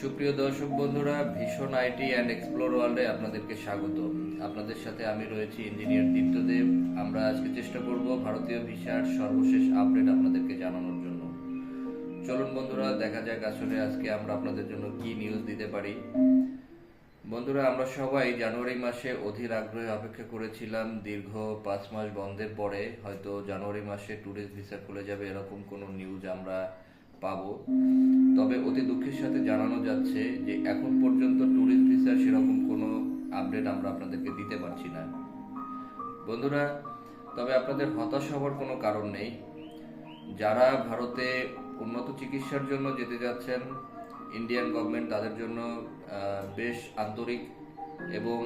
সুপ্রিয় দর্শক বন্ধুরা, ভীষণ আইটি অ্যান্ড এক্সপ্লোর ওয়ার্ল্ডে আপনাদেরকে স্বাগত। আপনাদের সাথে আমি রয়েছি ইঞ্জিনিয়ার দীপ্তদেব আমরা আজকে চেষ্টা করব ভারতীয় ভিসার সর্বশেষ আপডেট আপনাদেরকে জানানোর জন্য। চলুন বন্ধুরা, দেখা যাক আসলে আজকে আমরা আপনাদের জন্য কি নিউজ দিতে পারি। বন্ধুরা, আমরা সবাই জানুয়ারি মাসে অধীর আগ্রহে অপেক্ষা করেছিলাম। দীর্ঘ পাঁচ মাস বন্ধের পরে হয়তো জানুয়ারি মাসে ট্যুরিস্ট ভিসা খুলে যাবে এরকম কোনো নিউজ আমরা পাবো। তবে অতি দুঃখের সাথে জানানো যাচ্ছে যে এখন পর্যন্ত ট্যুরিস্ট ভিসার সেরকম কোনো আপডেট আমরা আপনাদেরকে দিতে পারছি না। বন্ধুরা, তবে আপনাদের হতাশ হওয়ার কোনো কারণ নেই। যারা ভারতে উন্নত চিকিৎসার জন্য যেতে যাচ্ছেন ইন্ডিয়ান গভর্নমেন্ট তাদের জন্য বেশ আন্তরিক এবং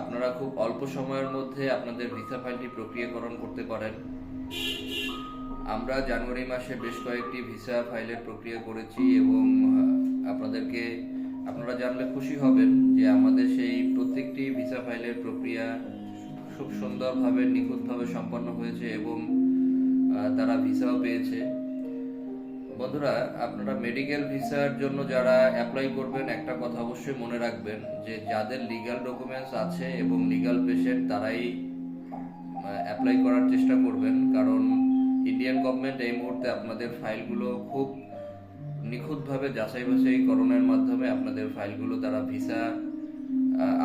আপনারা খুব অল্প সময়ের মধ্যে আপনাদের ভিসা ফাইলটি প্রক্রিয়াকরণ করতে পারেন। আমরা জানুয়ারি মাসে বেশ কয়েকটি ভিসা ফাইলের প্রক্রিয়া করেছি এবং আপনাদেরকে, আপনারা জানলে খুশি হবেন যে আমাদের সেই প্রত্যেকটি ভিসা ফাইলের প্রক্রিয়া খুব সুন্দরভাবে, নিখুঁতভাবে সম্পন্ন হয়েছে এবং তারা ভিসাও পেয়েছে। বন্ধুরা, আপনারা মেডিকেল ভিসার জন্য যারা অ্যাপ্লাই করবেন, একটা কথা অবশ্যই মনে রাখবেন যে যাদের লিগ্যাল ডকুমেন্টস আছে এবং লিগ্যাল পেশেন্ট, তারাই অ্যাপ্লাই করার চেষ্টা করবেন। কারণ ইন্ডিয়ান গভর্নমেন্ট এই মুহূর্তে আপনাদের ফাইলগুলো খুব নিখুঁতভাবে যাচাই বাছাই করণের মাধ্যমে আপনাদের ফাইলগুলো তারা ভিসা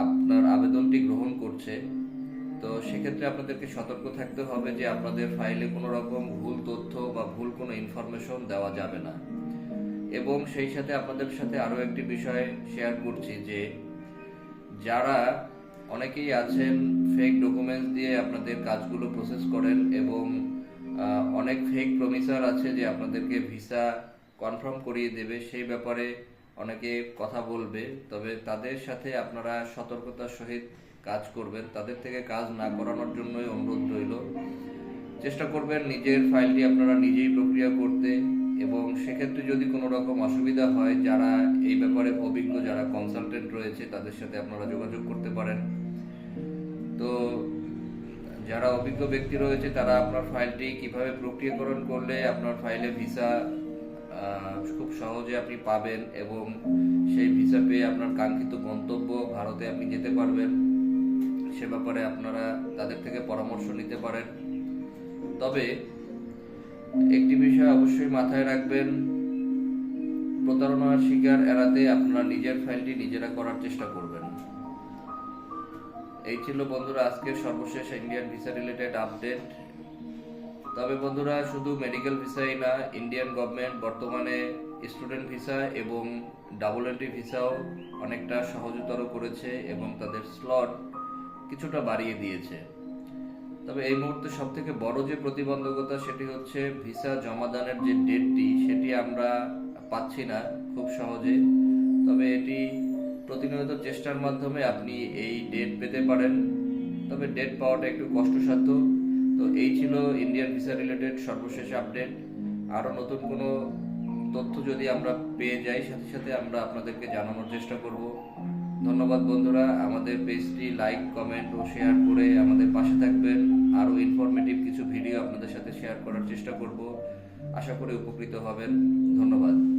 আপনার আবেদনটি গ্রহণ করছে। তো সেক্ষেত্রে আপনাদেরকে সতর্ক থাকতে হবে যে আপনাদের ফাইলে কোনো রকম ভুল তথ্য বা ভুল কোনো ইনফরমেশন দেওয়া যাবে না। এবং সেই সাথে আপনাদের সাথে আরও একটি বিষয় শেয়ার করছি যে যারা অনেকেই আছেন ফেক ডকুমেন্টস দিয়ে আপনাদের কাজগুলো প্রসেস করেন এবং অনেক ফেক প্রমিসার আছে যে আপনাদেরকে ভিসা কনফার্ম করিয়ে দেবে, সেই ব্যাপারে অনেকে কথা বলবে। তবে তাদের সাথে আপনারা সতর্কতার সহিত কাজ করবেন। তাদের থেকে কাজ না করানোর জন্যই অনুরোধ রইল। চেষ্টা করবেন নিজের ফাইলটি আপনারা নিজেই প্রক্রিয়া করতে। এবং সেক্ষেত্রে যদি কোনো রকম অসুবিধা হয়, যারা এই ব্যাপারে অভিজ্ঞ, যারা কনসালটেন্ট রয়েছে, তাদের সাথে আপনারা যোগাযোগ করতে পারেন। যারা অভিজ্ঞ ব্যক্তি রয়েছে, তারা আপনার ফাইলটি কীভাবে প্রক্রিয়াকরণ করলে আপনার ফাইলে ভিসা খুব সহজে আপনি পাবেন এবং সেই ভিসা পেয়ে আপনার কাঙ্ক্ষিত গন্তব্য ভারতে আপনি যেতে পারবেন। সে ব্যাপারে আপনারা তাদের থেকে পরামর্শ নিতে পারেন। তবে একটি বিষয় অবশ্যই মাথায় রাখবেন, প্রতারণার শিকার এড়াতে আপনারা নিজের ফাইলটি নিজেরা করার চেষ্টা করবেন এই ছিল বন্ধুরা আজকের সর্বশেষ ইন্ডিয়ান ভিসা রিলেটেড আপডেট তবে বন্ধুরা, শুধু মেডিকেল ভিসাই না ইন্ডিয়ান গভর্নমেন্ট বর্তমানে স্টুডেন্ট ভিসা এবং ডাবল এন্ট্রি ভিসাও অনেকটা সহজতর করেছে এবং তাদের স্লট কিছুটা বাড়িয়ে দিয়েছে। তবে এই মুহূর্তে সব থেকে বড় যে প্রতিবন্ধকতা সেটি হচ্ছে ভিসা জমাদানের যে ডেটটি সেটি আমরা পাচ্ছি না খুব সহজে। তবে এটি প্রতিনিয়ত চেষ্টার মাধ্যমে আপনি এই ডেট পেতে পারেন। তবে ডেট পাওয়াটা একটু কষ্টসাধ্য। তো এই ছিল ইন্ডিয়ান ভিসা রিলেটেড সর্বশেষ আপডেট আরও নতুন কোনো তথ্য যদি আমরা পেয়ে যাই, সাথে সাথে আমরা আপনাদেরকে জানানোর চেষ্টা করব। ধন্যবাদ বন্ধুরা। আমাদের পেজটি লাইক কমেন্ট ও শেয়ার করে আমাদের পাশে থাকবেন। আরও ইনফরমেটিভ কিছু ভিডিও আপনাদের সাথে শেয়ার করার চেষ্টা করব। আশা করি উপকৃত হবেন। ধন্যবাদ।